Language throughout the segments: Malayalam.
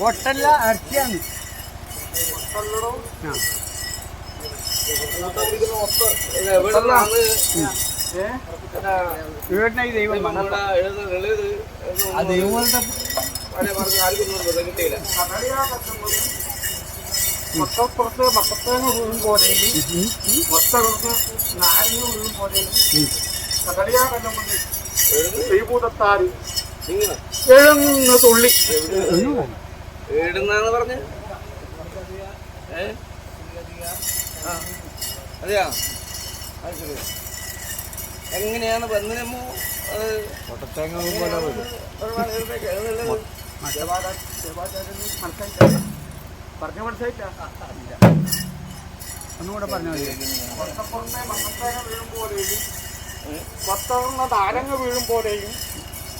കൊട്ടല്ല ഇറച്ചിയാന്ന് ആ. ഏ? വീടിനെ ഈ ദൈവം ആ ദൈവങ്ങളുടെ മൊത്തപ്പുറത്ത് മൊത്തത്തേന് വീഴും പോലെയും മൊത്തകൾക്ക് നാരങ്ങ വീഴും പോലെയും കടലിയാ കണ്ടുകൊണ്ട് ശ്രീഭൂതത്താരി എഴുന്ന് തുള്ളി. ഏടുന്നാന്ന് പറഞ്ഞ? അതെയാ? അത് ശരി. എങ്ങനെയാണ് ബന്ധനമോ അത്? പറഞ്ഞ മനസ്സിലായില്ല? ഒന്നുകൂടെ പറഞ്ഞാൽ മതി. മൊത്തപ്പുറത്തെ മൊത്തത്തേന വീഴും പോലെയും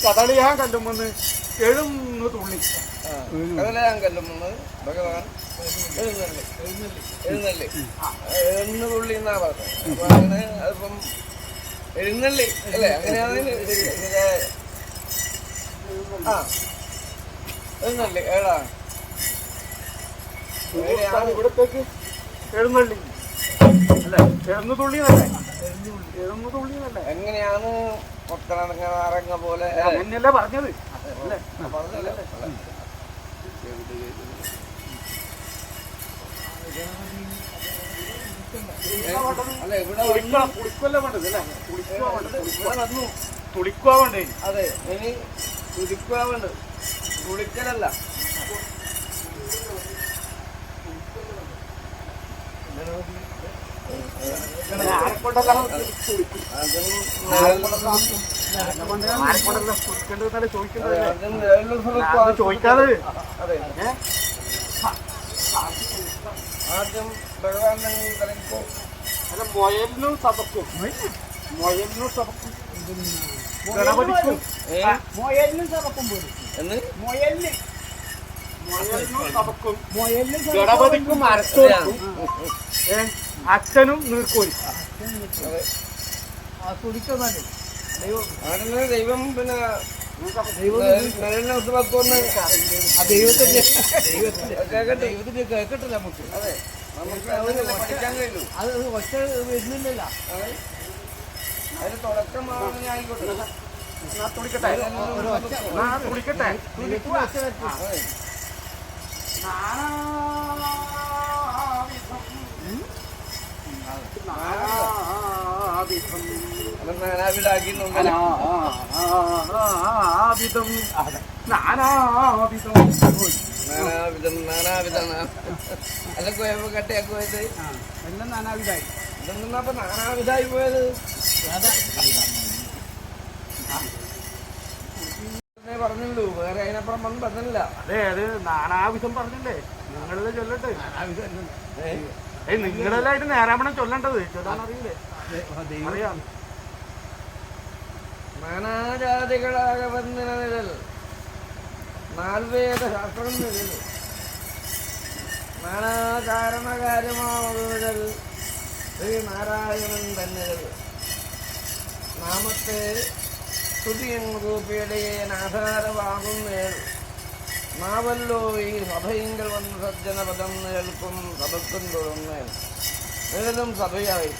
കടലിയാൻ കല്ലുമെന്ന് എഴുന്ന് തുള്ളി. ആ, കല്ലുമെന്ന് ഭഗവാൻ എഴുന്നള്ളി എഴുന്നള്ളി എഴുന്നുള്ളി. എന്നാ പറഞ്ഞത്. അപ്പൊ അങ്ങനെ അതിപ്പം എഴുന്നള്ളി അല്ലേ? അങ്ങനെയാണ് ആ എഴുന്നള്ളി ഏടാ ഇവിടത്തേക്ക് എഴുന്നള്ളി. അല്ലേ എഴുന്ന് തുള്ളി എന്നല്ലേ എഴുന്ന് തുള്ളി എന്നല്ലേ എങ്ങനെയാണ് മൊത്തറങ്ങ പോലെ? അങ്ങനെയല്ലേ പറഞ്ഞത്. അല്ലേ? പറഞ്ഞല്ലേ. അല്ല? ഇവിടെ കുളിക്കണം കുളിക്കല്ല വേണ്ടത് അല്ലേ കുളിക്കുക വേണ്ടത് ഇവിടെ വന്നു തുളിക്കുക വേണ്ടേ അതെ ഇനി കുടിക്കാവുണ്ട് കുളിക്കലല്ല ആരെക്കൊണ്ടല്ല തുളിക്കും അതും ആരെക്കൊണ്ടല്ല കുളിക്കേണ്ടതെന്നല്ലേ ചോദിക്കുന്നത് അതും വേറൊരു സ്ഥലത്തും അത് ചോദിക്കാതെ? ആദ്യം ഭഗവാൻ കലങ്ങിപ്പോ അല്ല മൊയലിനും മൊയലിനും ഗണപതിക്കും മൊയലിനും എന്ന് മൊയലിന് മൊയലിനും ഗണപതിക്കും? അച്ഛനും നീർക്കോലി. ദൈവം പിന്നെ ദൈവത്തിന്റെ നമുക്ക്? അതെ. അത് ഒറ്റ വരുന്നില്ലല്ലോ. അതെ. അതിന് ഞാൻ ആയിക്കോട്ടെ. തുടിക്കട്ടെ എന്നാ നാനാവിധം നാനാവിധം നാനാവിധം നാനാവിധം നാനാവിധം പറഞ്ഞുള്ളൂ വേറെ അതിനപ്പുറം വന്ന് പറഞ്ഞില്ല അതെ അത് നാനാവിധം പറഞ്ഞില്ലേ നിങ്ങളിത് ചൊല്ലട്ടെ ഏ? നിങ്ങളെല്ലായിട്ട് നേരാമണം ചൊല്ലേണ്ടത്? ചൊല്ലാൻ അറിയില്ലേ? അറിയാം. നാനാജാതികളാകെ തന്നെ നാമത്തെ സ്തുതിയങ്ങൂപ്പിയടയേൻ ആധാരമാകുന്നേൾ നാവല്ലോ ഈ സഭയിങ്കൽ വന്ന് സജ്ജനപദം നിഴൽക്കും സഭക്കും തുടർന്നേൽ നിഴലും സഭയായി.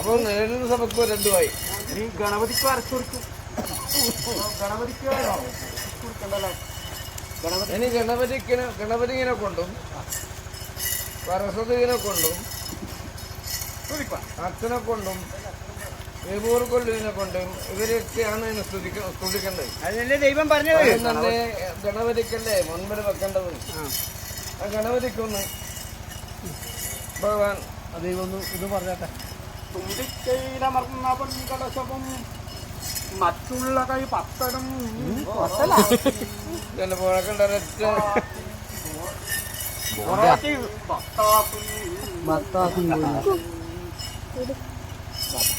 അപ്പോൾ നിഴലും സഭക്കും രണ്ടുമായി. നീ ഗണപതിക്ക് അരച്ചു കൊടുക്കും. ഗണപതിക്ക് കൊടുക്കണ്ടല്ലേ? ഗണപതി ഇനി ഗണപതിക്കിനെ ഗണപതിനെ കൊണ്ടും സരസ്വതിനെ കൊണ്ടും അച്ഛനെ കൊണ്ടും കൊണ്ടും ഇവരൊക്കെയാണ് സ്തുതിക്കേണ്ടത്. അതല്ലേ ദൈവം പറഞ്ഞത്. തന്നെ ഗണപതിക്കല്ലേ മുൻപിൽ വെക്കേണ്ടത്? ആ. ഗണപതിക്കൊന്ന് ഭഗവാൻ ദൈവം ഒന്ന് ഇത് പറഞ്ഞാട്ടെ. തുമ്പിക്കൈയിലമർന്ന പൊൻകടശവും മറ്റുള്ള കൈ പത്തനും ചിലപ്പോഴൊക്കെ ഭക്താസും പത്താസും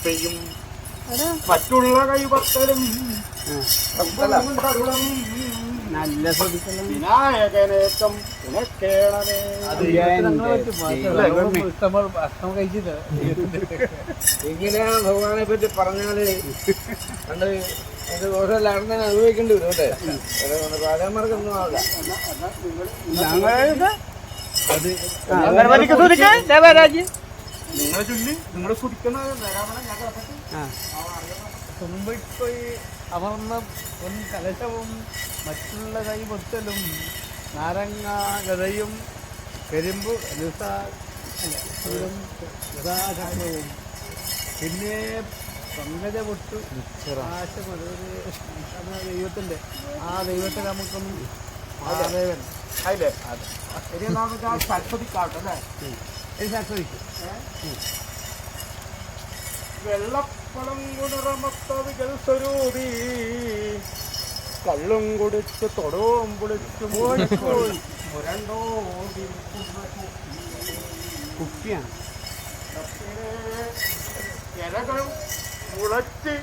കപ്പയും മറ്റുള്ള കൈപത്തലും നല്ല ശ്രദ്ധിക്കണം. വിനായകനേക്കം ഉണക്കേണമേ ഭഗവാനെ പറ്റി പറഞ്ഞാൽ പണ്ട് അത് ഓരോ ലാടനെ അനുഭവിക്കേണ്ടി വരും അല്ലേ? പാലന്മാർക്കൊന്നും ആവില്ല. അത് അംഗനവാടിക്ക് സ്തുതിക്ക് ദേവരാജ്. ചൊല്ലി. ആ. തുമ്പിപ്പോയി അമർന്ന പൊൻ കലശവും മറ്റുള്ള കൈ പൊത്തലും നാരങ്ങ ഗതയും അല്ല, ചൂടും രസാചരണവും പിന്നെ പങ്കജ പൊട്ടു ആശം അതൊരു അത് ദൈവത്തിന്റെ ആ ദൈവത്തെ നമുക്കൊന്നും മഹാദേവൻ അതെ ഇനി നമുക്ക് ആ സരസ്വതി അല്ലേ? വെള്ളപ്പളം ഗുണറമത്തവികൾ സ്വരൂപി. കള്ളും കുടിച്ച് തൊടവും പൊളിച്ചു മുരണ്ടോ കുപ്പിയാണ്. ഇലകൾ മുളച്ച്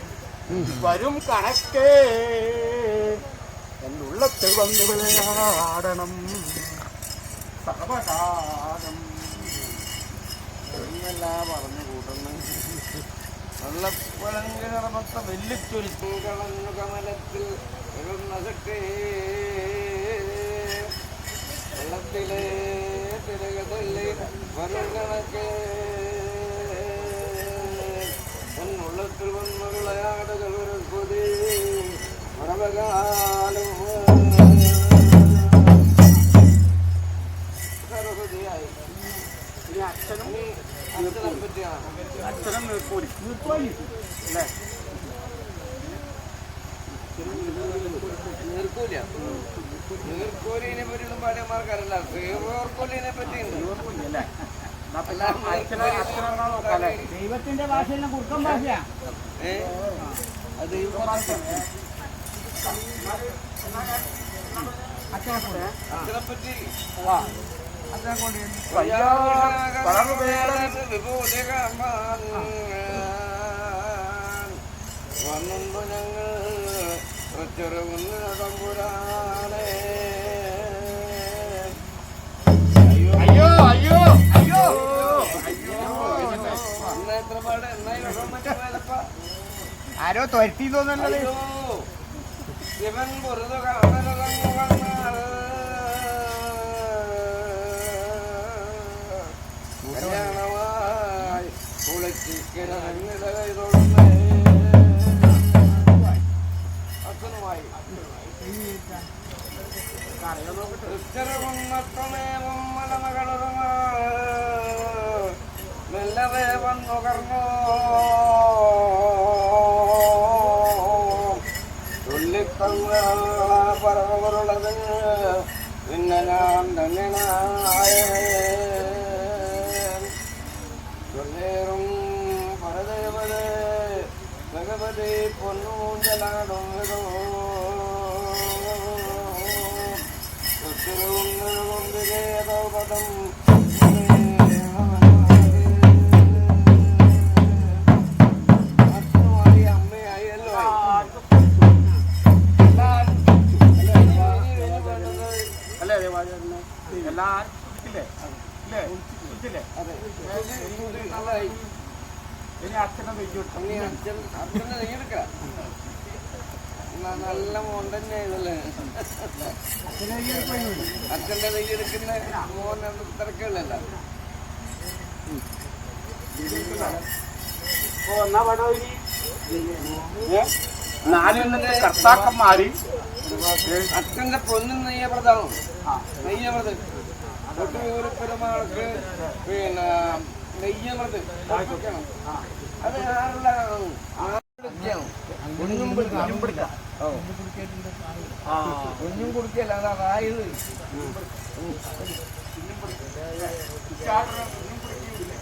വരും കണക്കേ. എന്നുള്ളത്തിൽ വന്നു വിളയാടണം സർവകാലം എന്നല്ല പറഞ്ഞു കൂട്ടുന്നു. നല്ല പഴങ്കിറമത്ത വെല്ലിച്ചൊരിച്ചു കളഞ്ഞു കമലത്തിൽ നസക്കേ വെള്ളത്തിലെ തിരകതല്ലേ വരും കണക്കേ എന്നുള്ളത്തിൽ വന്നു വിളയാടുകൾ ഒരു കൊതി. മറവകാലം. അച്ഛനും അച്ഛനെ അച്ഛനും നീർക്കോലി അല്ലേ നീർക്കൂല പറ്റി ദൈവത്തിന്റെ ഭാഷയിൽ കുറുക്കൻ ഭാഷയാ അച്ഛനെ പറ്റി അയ്യോ അയ്യോ അയ്യോ ആരോ തൊരത്തി അയ്യോ, ഇവൻ പൊറുതു കാണലതങ്ങു பதம் നാലിന്നത്തെ കർത്താക്കന്മാര് അച്ഛന്റെ പൊന്നും നെയ്യപ്രദാണ് നെയ്യമൃത് ഒട്ടുപെരുമാൾക്ക് പിന്നെ നെയ്യമൃത്. അത് ആരുള്ളതാണ് പിടിക്കാം കുഞ്ഞും കുടിക്കല്ല അതായത്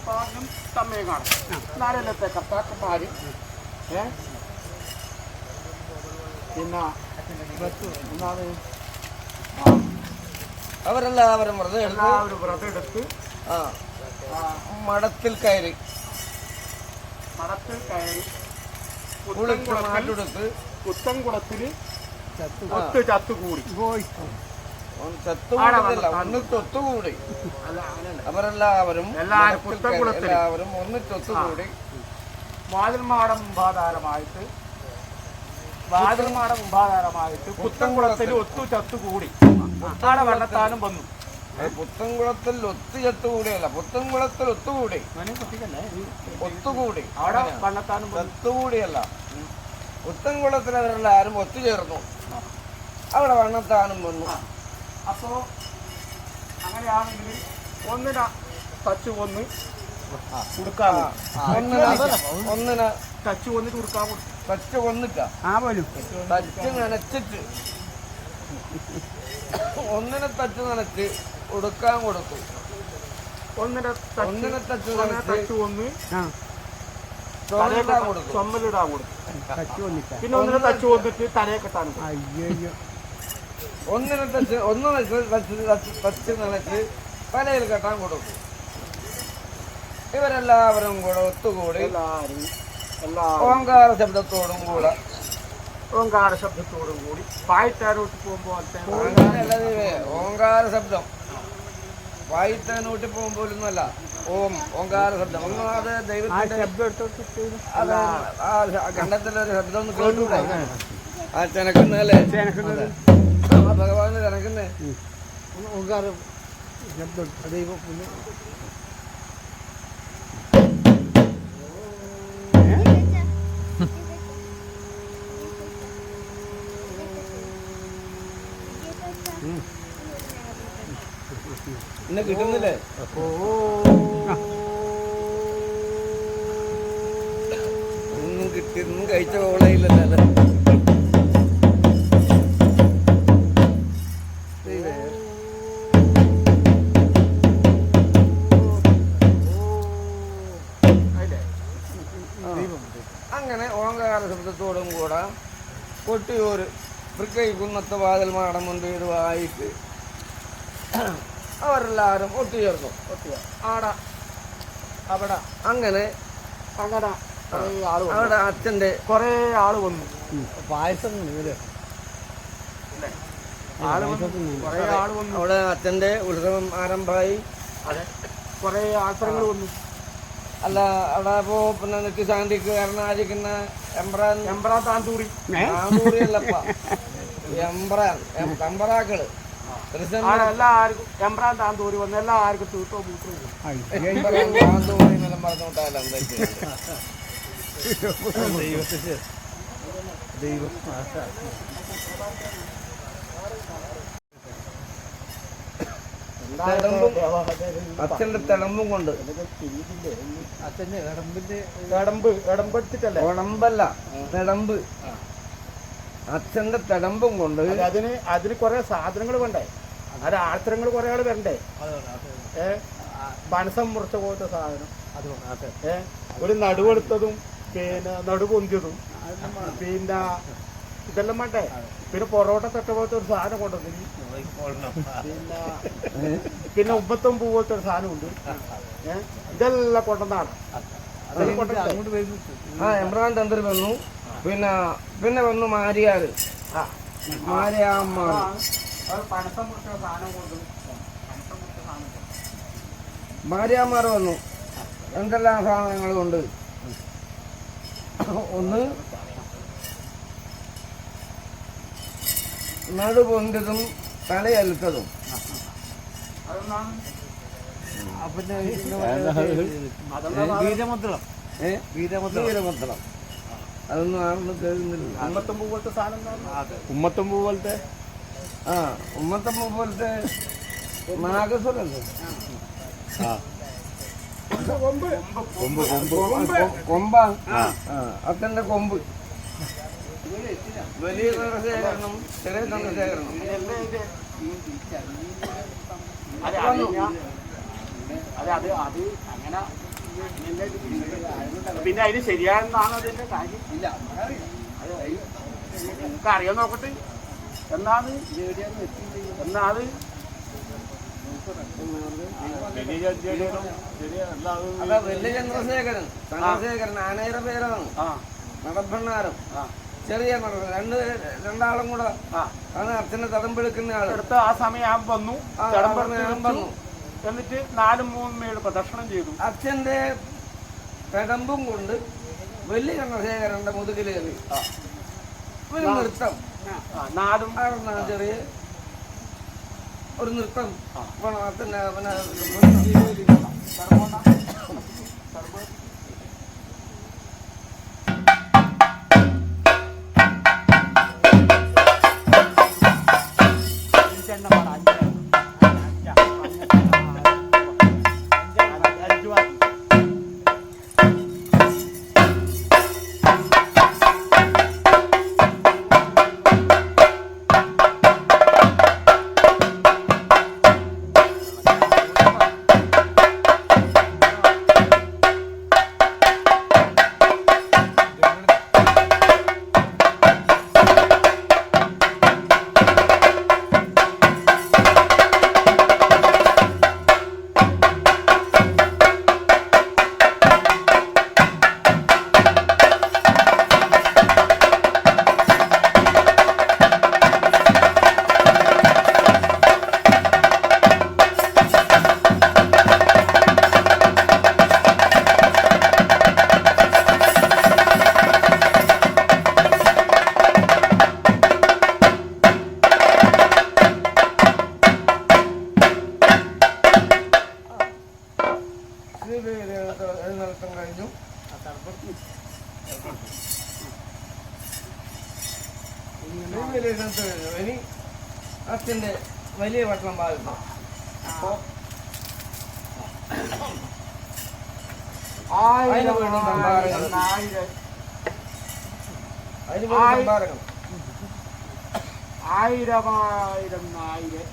സമയം തമ്മേ കാണും നാരത്തെ കർത്താക്കന്മാര് ഏ പിന്നെ ഒന്നാമത് അവരെല്ലാവരും വ്രതം എടുത്ത് എല്ലാവരും വ്രതം എടുത്ത് ആ മഠത്തിൽ കയറി. മഠത്തിൽ കയറി. പുത്തൻകുളത്തിൽ ചത്തു ഒത്ത് ചത്തുകൂടി. പോയി. ചത്തുകൂടുന്നില്ല ഒന്ന് തൊത്തുകൂടി അല്ല അങ്ങനെയല്ല അവരെല്ലാവരും എല്ലാവരും മരത്തിൽ പുത്തൻകുളത്തിൽ. എല്ലാവരും ഒന്ന് തൊത്തുകൂടി വാതിൽമാടം മുമ്പാധാരമായിട്ട് വാതിൽമാടം മുമ്പാകാരമായിട്ട് പുത്തൻകുളത്തിൽ ഒത്തു ചത്തുകൂടി. മുത്താട വെള്ളത്താനും വന്നു. പുത്തൻകുളത്തിൽ ഒത്തു ചത്തുകൂടിയല്ല പുത്തൻകുളത്തിൽ ഒത്തുകൂടി. ഒത്തുകൂടി. അവിടെ വെള്ളത്താനും വന്നു. ചത്തുകൂടിയല്ല. പുത്തൻകുളത്തിൽ അവരെല്ലാവരും ഒത്തുചേർന്നു അവിടെ വണ്ണത്താനും വന്നു. അപ്പോ അങ്ങനെയാണെങ്കിൽ ഒന്നിന തച്ചു ഒന്ന് ഒന്നിനെ ഒന്നിനെ തച്ച് ഒന്ന് കൊടുക്കാൻ കൊടുത്തു കൊന്നിട്ടാ ആ പോലും തച്ച് നനച്ചിട്ട്. ഒന്നിനെ തച്ച് നനച്ച് ഉടുക്കാൻ കൊടുക്കും ഒന്നിന ഒന്നിനെ തച്ച് നനച്ച് ഒന്ന് കച്ചു പിന്നെ ഒന്നിനെ തച്ച് വന്നിട്ട് തലയെ കെട്ടാനും കൊടുത്തു. അയ്യോ ഒന്നിനെ തച്ച് ഒന്ന് തച്ച് നനച്ച് തലയിൽ കെട്ടാൻ കൊടുക്കും ഇവരെല്ലാവരും കൂടെ ഒത്തുകൂടി എല്ലാവരും ഓങ്കാര ശബ്ദത്തോടും കൂടെ ഓങ്കാര ശബ്ദത്തോടും കൂടി പായത്താനോട്ട് പോകുമ്പോൾ ഓങ്കാര ശബ്ദം. വായിത്തനൂട്ടി പോകുമ്പോലൊന്നുമല്ല ഓം ഓങ്കാര ശബ്ദം. ഒന്നും അത് ദൈവത്തിന്റെ ഖണ്ഡത്തിലെ ഒരു ശബ്ദം ഒന്ന് കേട്ടൂടെ? ആ. ചെനക്കുന്നല്ലേ ഭഗവാന് ചെനക്കുന്നേ. ഓങ്കാര ശബ്ദം ദൈവം ഇന്ന് കിട്ടുന്നില്ലേ? ഒന്നും കിട്ടിയൊന്നും കഴിച്ച കോളയില്ലല്ലോ അങ്ങനെ ഓങ്കാര ശബ്ദത്തോടും കൂടെ കൊട്ടിയൂർ വൃക്കൈ കുന്നത്തെ വാതിൽ മാടം മുൻപീടുമായിട്ട് അവരെല്ലാവരും ഒത്തുചേർന്നു. ആടാ അവിടെ. അങ്ങനെ അങ്ങനെ അവിടെ അച്ഛന്റെ കുറേ ആൾ വന്നു. പായസം അവിടെ അച്ഛന്റെ ഉത്സവം ആരംഭമായി. അതെ. കുറേ ആൾക്കാരുകൾ വന്നു. അല്ല അവിടെ ഇപ്പോ പിന്നെ നിത്യശാന്തിക്ക് കരുണാചിക്കുന്ന എംബ്രാൻ എംബ്രാ താന്തൂറി. നാനൂറിയല്ലപ്പ എംബ്രാൻ എംബ്രാക്കൾ എല്ലാവർക്കും എംബ്രാൻ താന്തൂരി വന്ന് എല്ലാവർക്കും തിടമ്പും അച്ഛന്റെ തിളമ്പും കൊണ്ട്. അച്ഛന്റെ ഇടമ്പിന്റെ ഇടമ്പ് എടമ്പെടുത്തിട്ടല്ലേ ഉടമ്പല്ല തിടമ്പ് അച്ഛന്റെ തിടമ്പും കൊണ്ട് അത് അതിന് അതിന് കുറെ സാധനങ്ങൾ വേണ്ടേ? അത് ആർത്തരങ്ങൾ കുറെ ആൾ വരണ്ടേ? ഏ? മനസം മുറിച്ച പോലത്തെ സാധനം. ഏ? ഒരു നടുവെടുത്തതും പിന്നെ നടുപൊന്തിയതും പിന്നെ ഇതെല്ലാം വേണ്ടേ? പിന്നെ പൊറോട്ട തട്ട പോലത്തെ ഒരു സാധനം കൊണ്ടുവന്നു പിന്നെ പിന്നെ ഉമ്മത്തൊമ്പ് പോലത്തെ ഒരു സാധനം ഉണ്ട്. ഏ? ഇതെല്ലാം കൊണ്ടുവന്നാണ്. അതെല്ലാം കൊണ്ടുവന്നു ആ എംബ്രാൻ തന്ത്രി വന്നു. പിന്നെ പിന്നെ വന്നു മാരിയാര് ആ മാരിയാമ്മ. മാരിയാമ്മാർ വന്നു. എന്തെല്ലാം സാധനങ്ങൾ കൊണ്ട്? ഒന്ന് നടുപൊന്തതും തലയലുത്തതും. അതൊന്നാണ് പിന്നെ വീരമദ്രം വീരഭദ്രം അതൊന്നും ആണെന്ന് കേൾക്കുന്നില്ല ഉമ്മത്തമ്പൂ പോലത്തെ സാധനം ഉമ്മത്തമ്പൂ ഉമ്മത്തൊമ്പ് പോലത്തെ? ആ ഉമ്മത്തമ്പൂ പോലത്തെ നാഗസ്വരല്ലേ? കൊമ്പ് കൊമ്പ ആ അച്ഛന്റെ കൊമ്പ്? വലിയ ചന്ദ്രശേഖരണം ചെറിയ ചന്ദ്രശേഖരണം അതെ അത് ഞാൻ- അതെ അത് അത് അങ്ങനെ പിന്നെ അതിന് ശരിയാണെന്നാണ് അതിന്റെ കാര്യം? ഇല്ല നിങ്ങൾക്ക് അറിയാൻ നോക്കട്ടെ. എന്നാണ്? എന്നാത് അതാ വലിയ ചന്ദ്രശേഖരൻ. ചന്ദ്രശേഖരൻ ആനയുടെ പേരാണ്. ആ. നടപ്പണ്ണാരം ചെറിയ നട രണ്ട് രണ്ടാളും കൂടെ ആണ് അച്ഛനെ തടമ്പെടുക്കുന്ന ആൾ അടുത്ത ആ സമയം ഞാൻ വന്നു. ഞാൻ വന്നു. എന്നിട്ട് നാലും മൂന്നും ഏഴ് പ്രദക്ഷിണം ചെയ്തു. അച്ഛന്റെ പെടമ്പും കൊണ്ട് വലിയ ചന്ദ്രശേഖരന്റെ മുതുകിലേറി. ഒരു നൃത്തം. നാടും ചെറിയ ഒരു നൃത്തം. അച്ഛന്റെ പിന്നെ വലിയ കഴിഞ്ഞു ഇനി അച്ഛന്റെ വലിയ ഭക്ഷണം പാലിച്ചു അപ്പോ ആയിരം സംഭാരങ്ങൾ. ആയിരം. അതിന് സംഭാരങ്ങൾ ആയിരമായിരം നായിരം.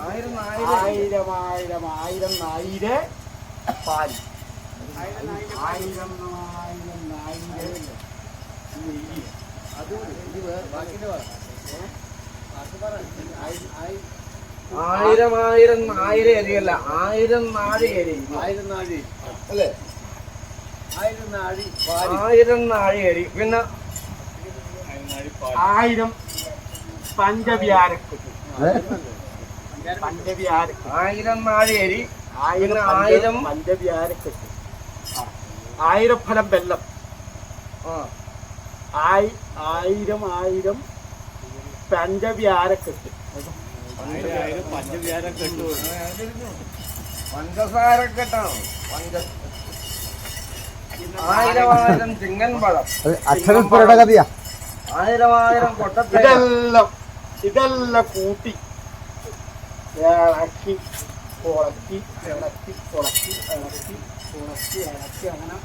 ആയിരം ആയിരം ആയിരം ആയിരം നായിരെ. പാൽ ആയിരം ആയിരം നായിരെ. ആയിരം ആയിരം ആയിരം അരിയല്ല ആയിരം നാഴി അരി ആയിരം നാഴി അല്ലേ? ആയിരം നാഴി ആയിരം നാഴി അരി പിന്നെ ആയിരം പഞ്ചവ്യാരക്ക്. പഞ്ചവ്യാരക്ക്. ആയിരം നാഴി അരി ആയിരം ആയിരം പഞ്ചവ്യാരക്ക്. ആയിരം ഫലം വെല്ലം. ആ. ആയി ആയിരം ആയിരം പഞ്ചവ്യാരക്കെട്ട്. ആയിരം ആയിരം ചിങ്ങൻ പഴം. അക്ഷരസ്ഫുരുടെ കഥയാ. ആയിരം ഇതെല്ലാം ഇതെല്ലാം കൂട്ടി ഇളക്കി കുളക്കി ഇളക്കി കുളക്കി ഇളക്കി കുളക്കി ഇളക്കി അങ്ങനെ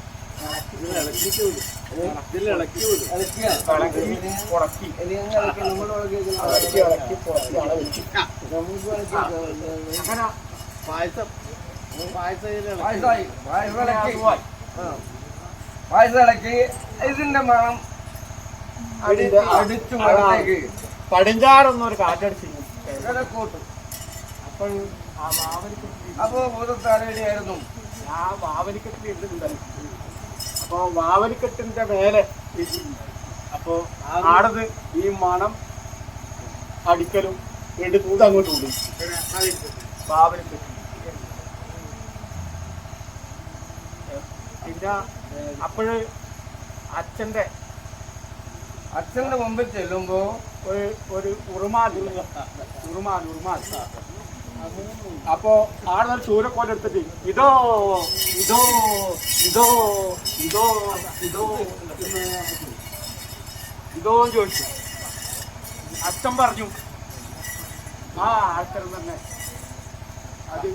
പായസം ഇളക്കി ഇതിന്റെ മണം അടിച്ചു മണത്തേക്ക് പടിഞ്ഞാറൊന്നൊരു കാറ്റടിച്ചു കൂട്ടും അപ്പോൾ ആ വാവലിക്കെട്ടി അപ്പൊ ഭൂതത്താരടിയായിരുന്നു ആ വാവലിക്കെട്ടിൽ ഇടുന്നുണ്ടായിരുന്നു അപ്പൊ വാവലിക്കെട്ടിന്റെ മേലെ അപ്പോ ആടത് ഈ മണം അടിക്കലും എടുത്ത് അങ്ങോട്ട് വിടും വാവലിക്കെട്ടി പിന്നെ അപ്പോഴ് അച്ഛന്റെ അച്ഛന്റെ മുമ്പിൽ ചെല്ലുമ്പോ ഒരു ഒരു ഉറുമാൽ ഉറുമാൽ ഉറുമാൽ അപ്പോ ആടെ ചൂരക്കോല എടുത്തിട്ട് ഇതോ ഇതോ ഇതോ ഇതോ ഇതോ ഇതോ ചോദിച്ചു. അച്ഛൻ പറഞ്ഞു ആ ആത്തരം തന്നെ. അത്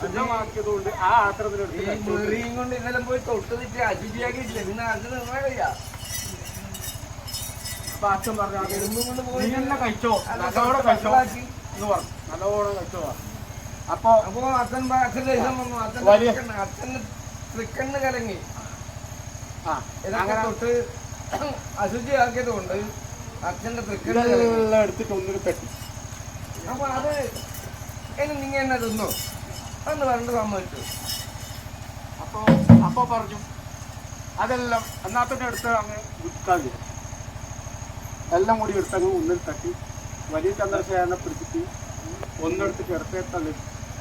ശുദ്ധമാക്കിയതുകൊണ്ട് ആ ഈ ആത്രത്തിനെടുത്ത് കൊണ്ട് ഇന്നലെ പോയി തൊട്ട് തെറ്റി അശുചിയാക്കിയിട്ടില്ല പിന്നെ അത് നിന്നാ അപ്പൊ അച്ഛൻ പറഞ്ഞു കഴിച്ചോ കഴിച്ചോ എന്ന് പറഞ്ഞു. നല്ലോണം കഴിച്ചോ അപ്പോ അപ്പോ അച്ഛൻ അച്ഛൻ അച്ഛന്റെ വന്നു. അച്ഛൻ വലിയ- അച്ഛന് തൃക്കണ്ണ് കലങ്ങി. ആ ഇതൊക്കെ അങ്ങനെ തൊട്ട് അശുചിയാക്കിയത് കൊണ്ട് അച്ഛന്റെ തൃക്കണ്ണ് കലങ്ങി. ഇതെല്ലാം എടുത്തിട്ട് ഒന്നിന് പെട്ടി. അപ്പൊ അത് ഇനി നീ എന്നെ തിന്നോ? എന്ന് പറഞ്ഞിട്ട് സമ്മതിച്ചു. അപ്പോ അപ്പോ പറഞ്ഞു അതെല്ലാം എന്നാ തന്നെ എടുത്ത് അങ്ങ് വിൽക്കാൻ എല്ലാം കൂടി എടുത്തങ്ങ് ഒന്നിൽ തട്ടി വലിയ ചന്ദ്രശേഖരനെ പിടിച്ചിട്ട് ഒന്നെടുത്ത് ചെറുത്തെ തള്ളി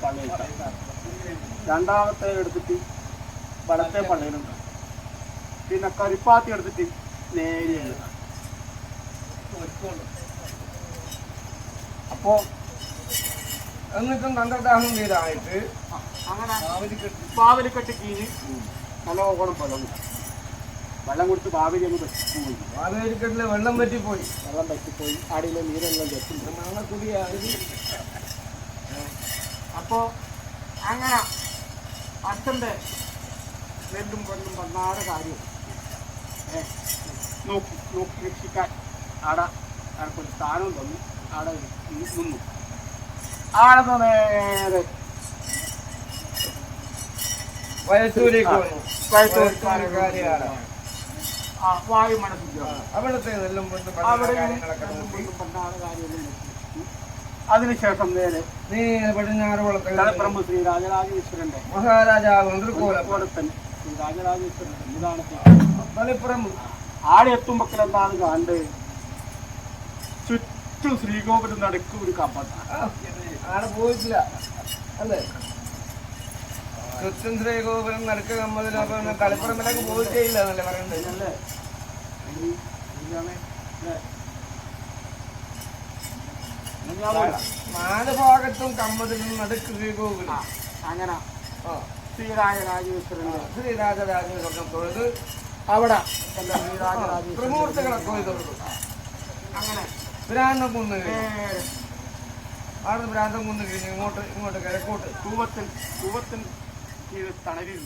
പള്ളിയിട്ടാണ് രണ്ടാമത്തെ എടുത്തിട്ട് വലത്തെ പള്ളിയിലുണ്ട്. പിന്നെ കരിപ്പാത്തി എടുത്തിട്ട് നേരെ എഴുതാം അപ്പോ എന്നിട്ടും തന്ത്രദാഹം ചെയ്തായിട്ട് അങ്ങനെ. പാവലിക്കെട്ട് കീഴ് നല്ല ഓണം കൊടുത്തു വെള്ളം കൊടുത്ത് ബാവേരി അങ്ങ് പറ്റിപ്പോയി. ബാവേരി കെട്ടിലെ വെള്ളം പറ്റിപ്പോയി. വെള്ളം പറ്റിപ്പോയി. ആടിയിലെ നീരെല്ലാം വെച്ചു കൂടിയായി അപ്പോ അങ്ങനെ അച്ഛന്റെ നെല്ലും പെണ്ണും വന്നാടെ കാര്യം. നോക്കി നോക്കി രക്ഷിക്കാൻ ആടെ ആർക്കൊരു സ്ഥാനവും തന്നു. ആടെ നിന്നു. ആടെ നേരെ? വയസ്സൂരേക്ക് വന്നു വയസ്സുകാരിയാണ്. ആ വായു മനസ്സിൽ അവിടുത്തെ നെല്ലും കൊണ്ട് അവിടെ കാര്യങ്ങളൊക്കെ നോക്കി പണ്ടാട് കാര്യമെല്ലാം നോക്കി. അതിനുശേഷം നേരെ നീ പടിഞ്ഞാറ് തലപ്പറമ്പ് ശ്രീ രാജരാജേശ്വരന്റെ മഹാരാജാവ് കോലപ്പൻ. ശ്രീ രാജരാജേശ്വരൻ ഇതാണ് തലപ്പുറം ആടെ എത്തുമ്പോൾ എന്താണ് കണ്ട് ചുറ്റും ശ്രീകോപുരം നടക്കും ഒരു കപ്പത്താണ് ആടെ പോയിട്ടില്ല. അല്ലേ? ചുറ്റും ശ്രീകോപുരം നടുക്ക് കമ്മതിലൊക്കെ കളിപ്പുറമ്പിലൊക്കെ പോയിട്ടേ ഇല്ല എന്നല്ലേ പോരാ. നാല് ഭാഗത്തും കമ്മതിലും നടുക്ക് ശ്രീകോപുരം അങ്ങനെ. ആ. ശ്രീ രാജരാജേശ്വരന്റെ ശ്രീരാജരാജനൊക്കെ തൊഴുത്. അവിടെ. തൊഴുതു. അങ്ങനെ. ഭ്രാന്തം കുന്ന് അവിടെ ഭ്രാന്തം കുന്ന് കഴിഞ്ഞ് ഇങ്ങോട്ട് ഇങ്ങോട്ട് കിഴക്കോട്ട് കൂവത്തിൽ കൂവത്തിൽ ഈ തണലിൽ